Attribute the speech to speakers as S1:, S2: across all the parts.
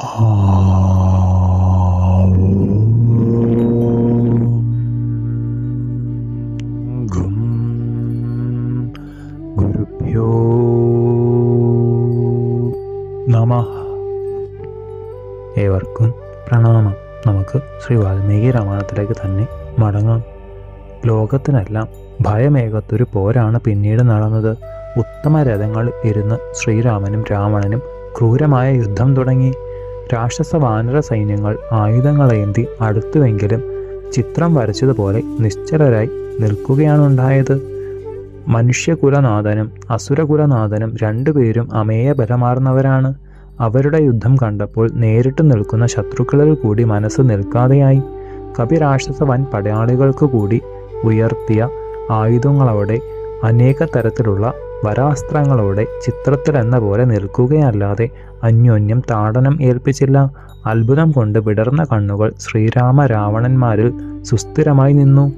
S1: ഗും ഗുരുഭ്യോ ഏവർക്കും പ്രണാമം. നമുക്ക് ശ്രീ വാൽമീകി രാമായണത്തിലേക്ക് തന്നെ മടങ്ങാം. ലോകത്തിനെല്ലാം ഭയമേകത്തൊരു പോരാണ് പിന്നീട് നടന്നത്. ഉത്തമ രഥങ്ങൾ ഇരുന്ന് ശ്രീരാമനും രാവണനും ക്രൂരമായ യുദ്ധം തുടങ്ങി. രാക്ഷസ വാനര സൈന്യങ്ങൾ ആയുധങ്ങളേന്തി അടുത്തുവെങ്കിലും ചിത്രം വരച്ചതുപോലെ നിശ്ചലരായി നിൽക്കുകയാണുണ്ടായത്. മനുഷ്യകുലനാഥനും അസുരകുലനാഥനും രണ്ടുപേരും അമേയബലമാർന്നവരാണ്. അവരുടെ യുദ്ധം കണ്ടപ്പോൾ നേരിട്ട് നിൽക്കുന്ന ശത്രുക്കളിൽ കൂടി മനസ്സ് നിൽക്കാതെയായി. കപിരാക്ഷസ വൻ പടയാളികൾക്ക് കൂടി ഉയർത്തിയ ആയുധങ്ങളവിടെ അനേക തരത്തിലുള്ള വരാസ്ത്രങ്ങളോടെ ചിത്രത്തിലെന്ന പോലെ നിൽക്കുകയല്ലാതെ അന്യോന്യം താടനം ഏൽപ്പിച്ചില്ല. അത്ഭുതം കൊണ്ട് വിടർന്ന കണ്ണുകൾ ശ്രീരാമ രാവണന്മാരിൽ സുസ്ഥിരമായി നിന്നു.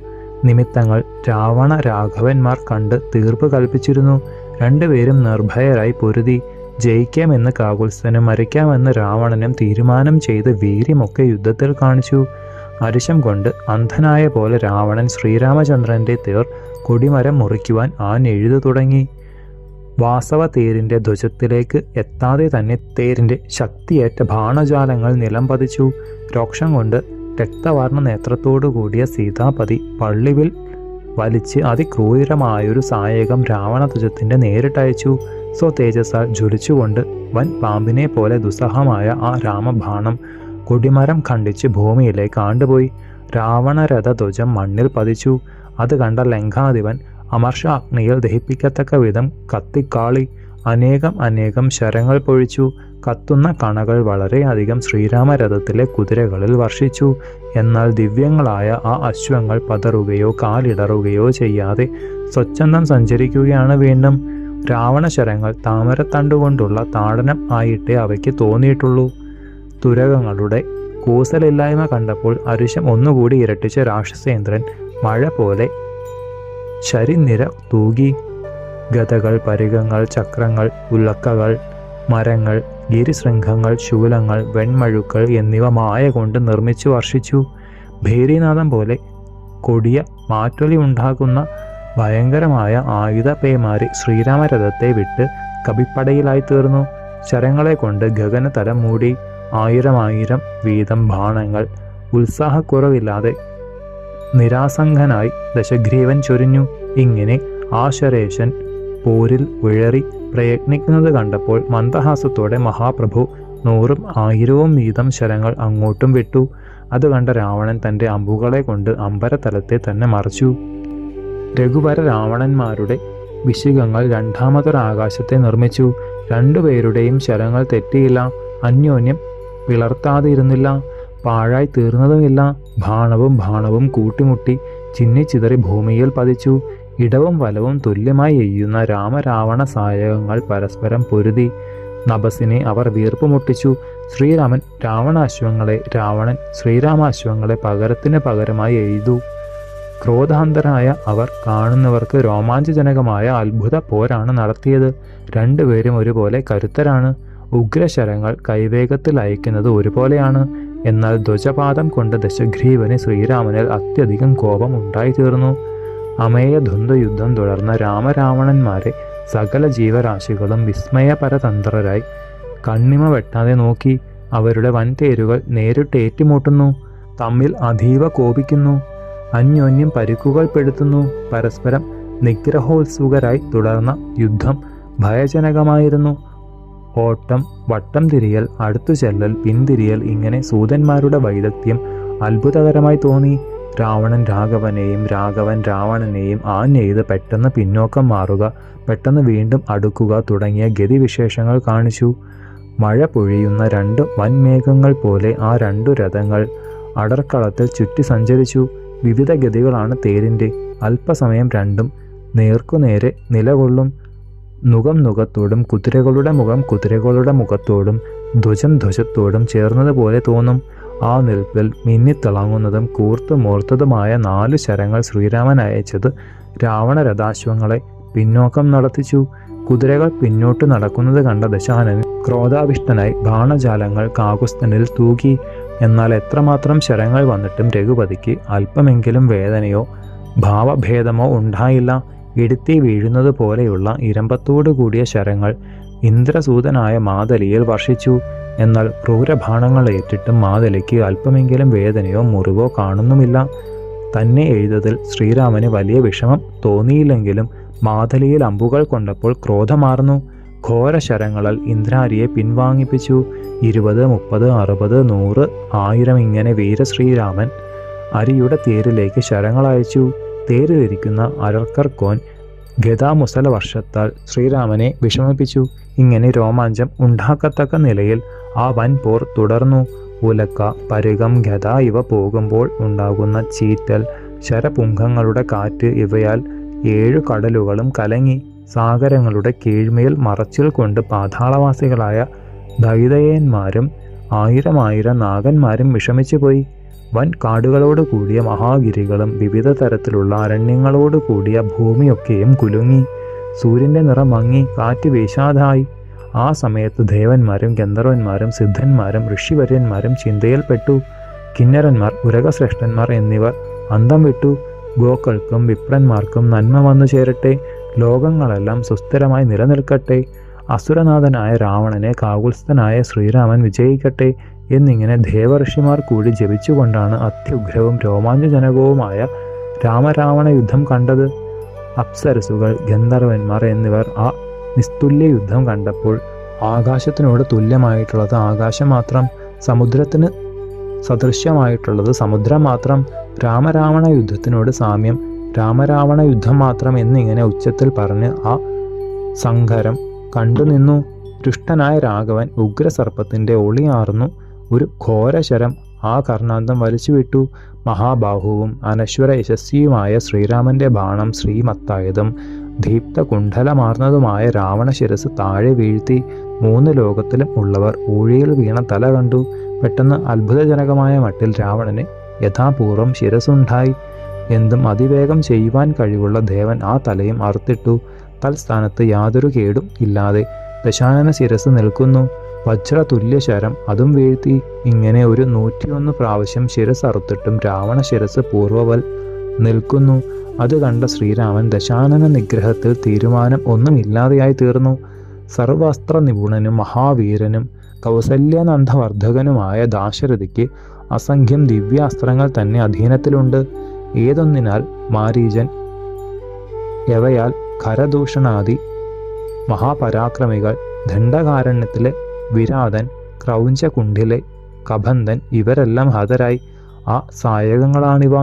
S1: നിമിത്തങ്ങൾ രാവണ രാഘവന്മാർ കണ്ട് തീർപ്പ് കൽപ്പിച്ചിരുന്നു. രണ്ടുപേരും നിർഭയരായി പൊരുതി. ജയിക്കാമെന്ന് കാകുത്സനും മരിക്കാമെന്ന് രാവണനും തീരുമാനം ചെയ്ത് വീര്യമൊക്കെ യുദ്ധത്തിൽ കാണിച്ചു. അരിശം കൊണ്ട് അന്ധനായ പോലെ രാവണൻ ശ്രീരാമചന്ദ്രന്റെ തേർ കൊടിമരം മുറിക്കുവാൻ ആൻ എഴുതു തുടങ്ങി. വാസവ തേരിന്റെ ധ്വജത്തിലേക്ക് എത്താതെ തന്നെ തേരിന്റെ ശക്തിയേറ്റ ബാണജാലങ്ങൾ നിലം പതിച്ചു. രോക്ഷം കൊണ്ട് രക്തവർണ നേത്രത്തോടു കൂടിയ സീതാപതി പള്ളിവിൽ വലിച്ച് അതിക്രൂരമായൊരു സായകം രാവണധ്വജത്തിന്റെ നേരിട്ടയച്ചു. സോ തേജസാൽ ജ്വലിച്ചുകൊണ്ട് വൻ പാമ്പിനെ പോലെ ദുസ്സഹമായ ആ രാമബാണം കൊടിമരം ഖണ്ഡിച്ച് ഭൂമിയിലേക്ക് ആണ്ടുപോയി. രാവണരഥ ധ്വജം മണ്ണിൽ പതിച്ചു. അത് കണ്ട ലങ്കാധിപൻ അമർഷ അഗ്നിയിൽ ദഹിപ്പിക്കത്തക്ക വിധം കത്തിക്കാളി അനേകം അനേകം ശരങ്ങൾ പൊഴിച്ചു. കത്തുന്ന കണകൾ വളരെയധികം ശ്രീരാമരഥത്തിലെ കുതിരകളിൽ വർഷിച്ചു. എന്നാൽ ദിവ്യങ്ങളായ ആ അശ്വങ്ങൾ പതറുകയോ കാലിടറുകയോ ചെയ്യാതെ സ്വച്ഛന്തം സഞ്ചരിക്കുകയാണ് വീണ്ടും. രാവണശരങ്ങൾ താമരത്തണ്ടുകൊണ്ടുള്ള താടനം ആയിട്ടേ അവയ്ക്ക് തോന്നിയിട്ടുള്ളൂ. തുരകങ്ങളുടെ കൂസലില്ലായ്മ കണ്ടപ്പോൾ അരിശം ഒന്നുകൂടി ഇരട്ടിച്ച രാക്ഷസേന്ദ്രൻ മഴ പോലെ ശരിനിര തൂകി. ഗതകൾ പരുകങ്ങൾ ചക്രങ്ങൾ ഉള്ളക്കകൾ മരങ്ങൾ ഗിരിശൃംഖങ്ങൾ ശൂലങ്ങൾ വെൺമഴുക്കൾ എന്നിവ മായ കൊണ്ട് നിർമ്മിച്ചു വർഷിച്ചു. ഭേരിനാഥം പോലെ കൊടിയ മാറ്റൊലി ഉണ്ടാകുന്ന ഭയങ്കരമായ ആയുധ പേമാരി ശ്രീരാമരഥത്തെ വിട്ട് കവിപ്പടയിലായി തീർന്നു. ശരങ്ങളെ കൊണ്ട് ഗഗനതലം മൂടി ആയിരം ആയിരം വീതം ബാണങ്ങൾ ഉത്സാഹക്കുറവില്ലാതെ നിരാസംഗനായി ദശഗ്രീവൻ ചൊരിഞ്ഞു. ഇങ്ങനെ ആശരേശൻ പോരിൽ ഉഴറി പ്രയത്നിക്കുന്നത് കണ്ടപ്പോൾ മന്ദഹാസത്തോടെ മഹാപ്രഭു നൂറും ആയിരവും വീതം ശരങ്ങൾ അങ്ങോട്ടും വിട്ടു. അത് കണ്ട രാവണൻ തന്റെ അമ്പുകളെ കൊണ്ട് അമ്പരതലത്തെ തന്നെ മറച്ചു. രഘുവര രാവണന്മാരുടെ വിശികങ്ങൾ രണ്ടാമതൊരാകാശത്തെ നിർമ്മിച്ചു. രണ്ടുപേരുടെയും ശരങ്ങൾ തെറ്റിയില്ല. അന്യോന്യം പിളർത്താതിരുന്നില്ല പാഴായി തീർന്നതുമില്ല. ഭാണവും ഭാണവും കൂട്ടിമുട്ടി ചിന്നിച്ചിതറി ഭൂമിയിൽ പതിച്ചു. ഇടവും വലവും തുല്യമായി എയ്യുന്ന രാമരാവണ സായകങ്ങൾ പരസ്പരം പൊരുതി. നബസിനെ അവർ വീർപ്പുമുട്ടിച്ചു ശ്രീരാമൻ രാവണാശ്വങ്ങളെ രാവണൻ ശ്രീരാമാശ്വങ്ങളെ പകരത്തിന് പകരമായി എഴുതു ക്രോധാന്തരായ അവർ കാണുന്നവർക്ക് രോമാഞ്ചജനകമായ അത്ഭുത പോരാണ് നടത്തിയത്. രണ്ടുപേരും ഒരുപോലെ കരുത്തരാണ്. ഉഗ്രശരങ്ങൾ കൈവേഗത്തിൽ അയക്കുന്നത് ഒരുപോലെയാണ്. എന്നാൽ ധ്വജപാതം കൊണ്ട് ദശഗ്രീവന് ശ്രീരാമനിൽ അത്യധികം കോപം ഉണ്ടായിത്തീർന്നു അമേയ ദ്വന്ദ്വയുദ്ധം തുടർന്ന രാമരാവണന്മാരെ സകല ജീവരാശികളും വിസ്മയപരതന്ത്രരായി കണ്ണിമ വെട്ടാതെ നോക്കി അവരുടെ വൻതേരുകൾ നേരിട്ട് ഏറ്റുമുട്ടുന്നു തമ്മിൽ അതീവ കോപിക്കുന്നു അന്യോന്യം പരുക്കുകൾ പെടുത്തുന്നു പരസ്പരം നിഗ്രഹോത്സുകരായി തുടർന്ന യുദ്ധം ഭയജനകമായിരുന്നു. ഓട്ടം വട്ടം തിരിയൽ അടുത്തു ചെല്ലൽ പിന്തിരിയൽ ഇങ്ങനെ സൂതന്മാരുടെ വൈദഗ്ധ്യം അത്ഭുതകരമായി തോന്നി. രാവണൻ രാഘവനെയും രാഘവൻ രാവണനെയും ആഞ്ഞെയ്ത് പെട്ടെന്ന് പിന്നോക്കം മാറുക പെട്ടെന്ന് വീണ്ടും അടുക്കുക തുടങ്ങിയ ഗതിവിശേഷങ്ങൾ കാണിച്ചു. മഴ പൊഴിയുന്ന രണ്ട് വൻമേഘങ്ങൾ പോലെ ആ രണ്ടു രഥങ്ങൾ അടർക്കളത്തിൽ ചുറ്റി സഞ്ചരിച്ചു. വിവിധ ഗതികളാണ് തേരിന്റെ. അല്പസമയം രണ്ടും നേർക്കുനേരെ നിലകൊള്ളും. മുഖം മുഖത്തോടും കുതിരകളുടെ മുഖം കുതിരകളുടെ മുഖത്തോടും ധ്വജം ധ്വജത്തോടും ചേർന്നതുപോലെ തോന്നും. ആ നിൽപ്പിൽ മിന്നിത്തിളങ്ങുന്നതും കൂർത്തു മൂർത്തതുമായ നാലു ശരങ്ങൾ ശ്രീരാമൻ അയച്ചത് രാവണ രഥാശ്വങ്ങളെ പിന്നോക്കം നടത്തിച്ചു. കുതിരകൾ പിന്നോട്ട് നടക്കുന്നത് കണ്ട ദശാനന് ക്രോധാവിഷ്ടനായി ബാണജാലങ്ങൾ കാകുസ്തനിൽ തൂകി. എന്നാൽ എത്രമാത്രം ശരങ്ങൾ വന്നിട്ടും രഘുപതിക്ക് അല്പമെങ്കിലും വേദനയോ ഭാവഭേദമോ ഉണ്ടായില്ല. ഇടുത്തി വീഴുന്നത് പോലെയുള്ള ഇരമ്പത്തോടു കൂടിയ ശരങ്ങൾ ഇന്ദ്രസൂതനായ മാതലിയിൽ വർഷിച്ചു. എന്നാൽ ക്രൂരബാണങ്ങൾ ഏറ്റിട്ടും മാതലിക്ക് അല്പമെങ്കിലും വേദനയോ മുറിവോ കാണുന്നുമില്ല. തന്നെ എഴുതതിൽ ശ്രീരാമന് വലിയ വിഷമം തോന്നിയില്ലെങ്കിലും മാതലിയിൽ അമ്പുകൾ കൊണ്ടപ്പോൾ ക്രോധമാർന്നു. ഘോരശരങ്ങളാൽ ഇന്ദ്രാരിയെ പിൻവാങ്ങിപ്പിച്ചു. ഇരുപത് മുപ്പത് അറുപത് നൂറ് ആയിരം ഇങ്ങനെ വീരശ്രീരാമൻ അരിയുടെ തേരിലേക്ക് ശരങ്ങളയച്ചു തേരിലിരിക്കുന്ന അരർക്കർ കോൻ ഗതാമുസല വർഷത്താൽ ശ്രീരാമനെ വിഷമിപ്പിച്ചു. ഇങ്ങനെ രോമാഞ്ചം ഉണ്ടാക്കത്തക്ക നിലയിൽ ആ വൻ പോർ തുടർന്നു. ഉലക്ക പരുകം ഗത ഇവ പോകുമ്പോൾ ഉണ്ടാകുന്ന ചീറ്റൽ ശരപുംഖങ്ങളുടെ കാറ്റ് ഇവയാൽ ഏഴു കടലുകളും കലങ്ങി. സാഗരങ്ങളുടെ കീഴ്മേൽ മറച്ചിൽ കൊണ്ട് പാതാളവാസികളായ ദൈതയന്മാരും ആയിരമായിരം നാഗന്മാരും നാഗന്മാരും വിഷമിച്ചുപോയി. വൻ കാടുകളോട് കൂടിയ മഹാഗിരികളും വിവിധ തരത്തിലുള്ള അരണ്യങ്ങളോട് കൂടിയ ഭൂമിയൊക്കെയും കുലുങ്ങി. സൂര്യന്റെ നിറം മങ്ങി കാറ്റ് വീശാതായി. ആ സമയത്ത് ദേവന്മാരും ഗന്ധർവന്മാരും സിദ്ധന്മാരും ഋഷിവര്യന്മാരും ചിന്തയിൽപ്പെട്ടു. കിന്നരന്മാർ ഉരകശ്രേഷ്ഠന്മാർ എന്നിവർ അന്തം വിട്ടു. ഗോക്കൾക്കും വിപ്രന്മാർക്കും നന്മ വന്നു ചേരട്ടെ. ലോകങ്ങളെല്ലാം സുസ്ഥിരമായി നിലനിൽക്കട്ടെ. അസുരനാഥനായ രാവണനെ കാകുൽസ്ഥനായ ശ്രീരാമൻ വിജയിക്കട്ടെ. എന്നിങ്ങനെ ദേവർഷിമാർ കൂടി ജപിച്ചുകൊണ്ടാണ് അത്യുഗ്രവും രോമാഞ്ചജനകവുമായ രാമരാവണ യുദ്ധം കണ്ടത്. അപ്സരസുകൾ ഗന്ധർവന്മാർ എന്നിവർ ആ നിസ്തുല്യ യുദ്ധം കണ്ടപ്പോൾ ആകാശത്തിനോട് തുല്യമായിട്ടുള്ളത് ആകാശം മാത്രം സമുദ്രത്തിന് സദൃശ്യമായിട്ടുള്ളത് സമുദ്രം മാത്രം രാമരാവണ യുദ്ധത്തിനോട് സാമ്യം രാമരാവണ യുദ്ധം മാത്രം എന്നിങ്ങനെ ഉച്ചത്തിൽ പറഞ്ഞ് ആ സങ്കരം കണ്ടുനിന്നു. ദുഷ്ടനായ രാഘവൻ ഉഗ്രസർപ്പത്തിന്റെ ഒളിയാർന്നു ഒരു ഘോരശരം ആ കർണാന്തം വലിച്ചുവിട്ടു. മഹാബാഹുവും അനശ്വര യശസ്വിയുമായ ശ്രീരാമന്റെ ബാണം ശ്രീമത്തായതും ദീപ്ത കുണ്ഠലമാർന്നതുമായ രാവണ ശിരസ് താഴെ വീഴ്ത്തി മൂന്ന് ലോകത്തിലും ഉള്ളവർ ഊഴിയിൽ വീണ തല കണ്ടു. പെട്ടെന്ന് അത്ഭുതജനകമായ മട്ടിൽ രാവണന് യഥാപൂർവം ശിരസുണ്ടായി. എന്തും അതിവേഗം ചെയ്യുവാൻ കഴിവുള്ള ദേവൻ ആ തലയും അറുത്തിട്ടു. തൽസ്ഥാനത്ത് യാതൊരു കേടും ഇല്ലാതെ ദശാനന ശിരസ് നിൽക്കുന്നു. വജ്രതുല്യ തുല്യശരം അതും വീഴ്ത്തി ഇങ്ങനെ ഒരു നൂറ്റിയൊന്ന് പ്രാവശ്യം ശിരസ് അറുത്തിട്ടും രാവണ ശിരസ് പൂർവവൽ നിൽക്കുന്നു. അത് കണ്ട ശ്രീരാമൻ ദശാനന നിഗ്രഹത്തിൽ തീരുമാനം ഒന്നുമില്ലാതെയായി തീർന്നു. സർവസ്ത്ര നിപുണനും മഹാവീരനും കൗസല്യാനന്ദവർദ്ധകനുമായ ദാശരഥിക്ക് അസംഖ്യം ദിവ്യാസ്ത്രങ്ങൾ തന്നെ അധീനത്തിലുണ്ട്. ഏതൊന്നിനാൽ മാരീജൻ യവയാൽ ഖരദൂഷണാദി മഹാപരാക്രമികൾ ദണ്ഡകാരണ്യത്തിലെ വിരാതൻ ക്രൗഞ്ചകുണ്ഠിലെ കബന്ധൻ ഇവരെല്ലാം ഹാജരായി. ആ സായകങ്ങളാണിവ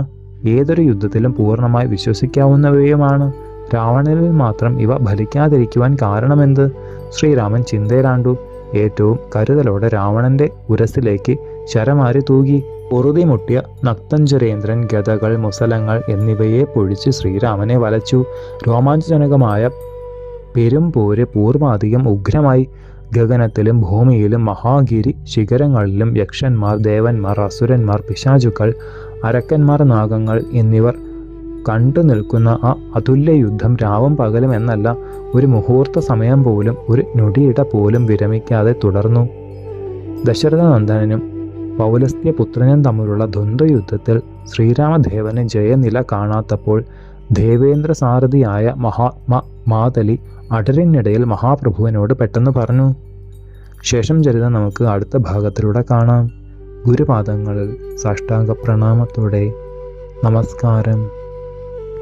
S1: ഏതൊരു യുദ്ധത്തിലും പൂർണമായി വിശ്വസിക്കാവുന്നവയുമാണ്. രാവണനിൽ മാത്രം ഇവ ഫലിക്കാതിരിക്കുവാൻ കാരണമെന്ത്? ശ്രീരാമൻ ചിന്തയിലാണ്ടു. ഏറ്റവും കരുതലോടെ രാവണന്റെ ഉരസിലേക്ക് ശരമാരി തൂകി. പൊറുതി മുട്ടിയ നക്തഞ്ചുരേന്ദ്രൻ ഗതകൾ മുസലങ്ങൾ എന്നിവയെ പൊഴിച്ച് ശ്രീരാമനെ വലച്ചു. രോമാഞ്ചജനകമായ പെരുംപോര് പൂർവാധികം ഉഗ്രമായി. ഗഗനത്തിലും ഭൂമിയിലും മഹാഗിരി ശിഖരങ്ങളിലും യക്ഷന്മാർ ദേവന്മാർ അസുരന്മാർ പിശാചുക്കൾ അരക്കന്മാർ നാഗങ്ങൾ എന്നിവർ കണ്ടു നിൽക്കുന്ന ആ അതുല്യ യുദ്ധം രാവും പകലും എന്നല്ല ഒരു മുഹൂർത്ത സമയം പോലും ഒരു നൊടിയിട പോലും വിരമിക്കാതെ തുടർന്നു. ദശരഥനന്ദനും പൗലസ്ത്യപുത്രനും തമ്മിലുള്ള ദ്വന്ദ്വയുദ്ധത്തിൽ ശ്രീരാമദേവന് ജയനില കാണാത്തപ്പോൾ ദേവേന്ദ്ര സാരഥിയായ മഹാത്മാ മാതലി അടരിനിടയിൽ മഹാപ്രഭുവിനോട് പെട്ടെന്ന് പറഞ്ഞു ശേഷം ചരിതം നമുക്ക് അടുത്ത ഭാഗത്തിലൂടെ കാണാം. ഗുരുപാദങ്ങളിൽ സാഷ്ടാംഗ പ്രണാമത്തോടെ നമസ്കാരം.